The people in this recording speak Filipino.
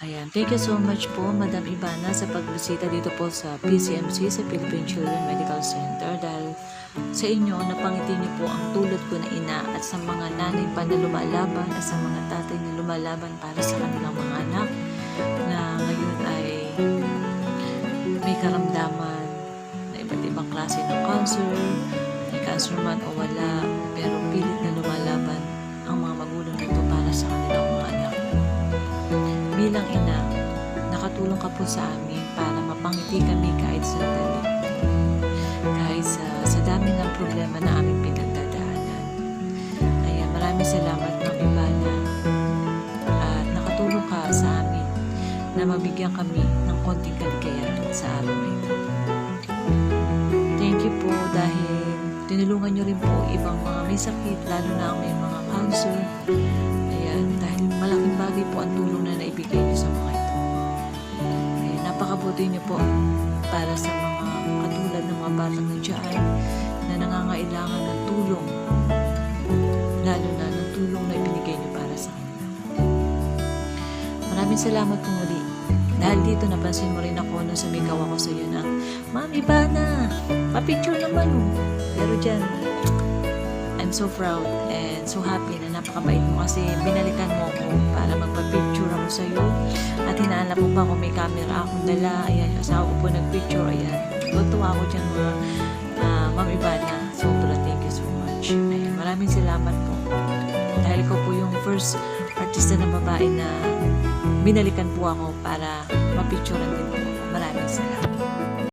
Ayan, thank you so much po Madam Ivana sa pagbisita dito po sa PCMC sa Philippine Children Medical Center. Dahil sa inyo napangiti niyo po ang tulad ko na ina at sa mga nanay pa na lumalaban at sa mga tatay na lumalaban para sa kanilang mga anak na ngayon ay may karamdaman na iba't ibang klase ng cancer, may cancer man o wala, bilang ina, nakatulong ka po sa amin para mapangiti kami kahit sandali. Kahit sa, sa dami ng problema na aming pinagdadaanan. Kaya maraming salamat Ma'am Ivana at nakatulong ka sa amin na mabigyan kami ng konting kaligayahan sa araw na ito. Thank you po dahil tinulungan niyo rin po ibang mga may sakit, lalo na ang mga cancer, Ayan, dahil malaking bagay po ang tulong napakabuti niyo po para sa mga katulad ng mga batang nandiyan na nangangailangan ng tulong. Lalo na ng tulong na ibinigay niyo para sa kanila. Maraming salamat po muli. Dahil dito napansin mo rin ako nung sumigaw ako sa iyo na, Ma'am, iba na. Pa-picture naman oh. Pero dyan, I'm so proud and so happy na napakabait mo kasi binalikan mo ako para magpa-picture ako sa iyo hinahanap mo pa kung may camera akong dala. Ayan, asawa ko po nag-picture. Ayan, tutuwa ako dyan mga uh, Ma'am Ivana. Sobra thank you so much. Ayan, maraming salamat po. Dahil ko po yung first artista na babae na binalikan po ako para mapicturean din po. Maraming salamat